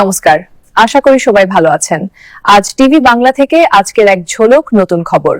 নমস্কার। আশা করি সবাই ভালো আছেন। আজ টিভি বাংলা থেকে আজকের এক ঝলক নতুন খবর।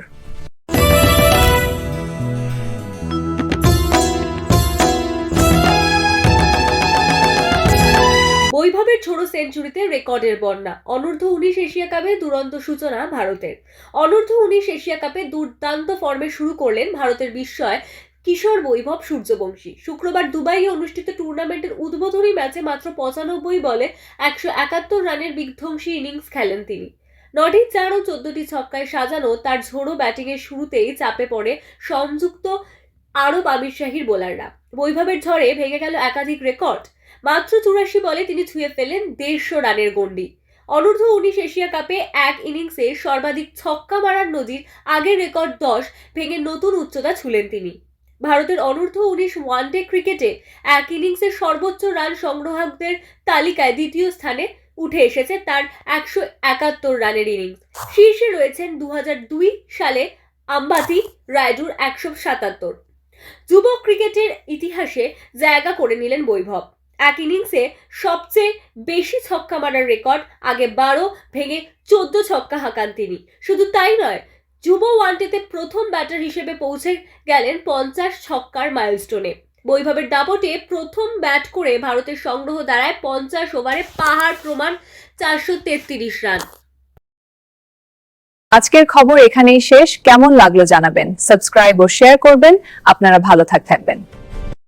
বৈভবের ছোড়ো সেঞ্চুরিতে রেকর্ডের বন্যা। অনূর্ধ্ব উনিশ এশিয়া কাপে দুরন্ত সূচনা ভারতের। অনূর্ধ্ব উনিশ এশিয়া কাপে দুর্দান্ত ফর্মে শুরু করলেন ভারতের বিস্ময় কিশোর বৈভব সূর্যবংশী। শুক্রবার দুবাইয়ে অনুষ্ঠিত টুর্নামেন্টের উদ্বোধনী ম্যাচে মাত্র পঁচানব্বই বলে একশো একাত্তর রানের বিধ্বংসী ইনিংস খেলেন তিনি। নটি চার ও চোদ্দটি ছক্কায় সাজানো তার ঝোড়ো ব্যাটিংয়ের শুরুতেই চাপে পড়ে সংযুক্ত আরব আমির শাহির বোলাররা। বৈভবের ঝড়ে ভেঙে গেল একাধিক রেকর্ড। মাত্র চুরাশি বলে তিনি ছুঁয়ে ফেলেন দেড়শো রানের গণ্ডি। অনূর্ধ্ব উনিশ এশিয়া কাপে এক ইনিংসে সর্বাধিক ছক্কা মারার নজির আগের রেকর্ড দশ ভেঙে নতুন উচ্চতা ছুলেন তিনি। ভারতের অনূর্ধ্ব উনিশ ওয়ানডে ক্রিকেটে এক ইনিংসের সর্বোচ্চ রান সংগ্রাহকদের তালিকায় দ্বিতীয় স্থানে উঠে এসেছে তার একশো একাত্তর রানের ইনিংস শীর্ষে রয়েছেন দু দুই সালে আম্বাতি রায়ডুর একশো সাতাত্তর। যুব ক্রিকেটের ইতিহাসে জায়গা করে নিলেন বৈভব। এক ইনিংসে সবচেয়ে বেশি ছক্কা মারার রেকর্ড আগে বারো, ভেঙে চোদ্দ ছক্কা হাঁকান তিনি। শুধু তাই নয় যুব ওয়ানডেতে প্রথম ব্যাটার হিসেবে পৌঁছে গেলেন পঞ্চাশ ছক্কার মাইলস্টোনে। বৈভবের দাপটে প্রথম ব্যাট করে ভারতের সংগ্রহ দাঁড়ায় পঞ্চাশ ওভারে পাহাড় প্রমাণ চারশো তেত্রিশ রান। আজকের খবর এখানেই শেষ। কেমন লাগল জানাবেন? সাবস্ক্রাইব ও শেয়ার করবেন। আপনারা ভালো থাক থাকবেন।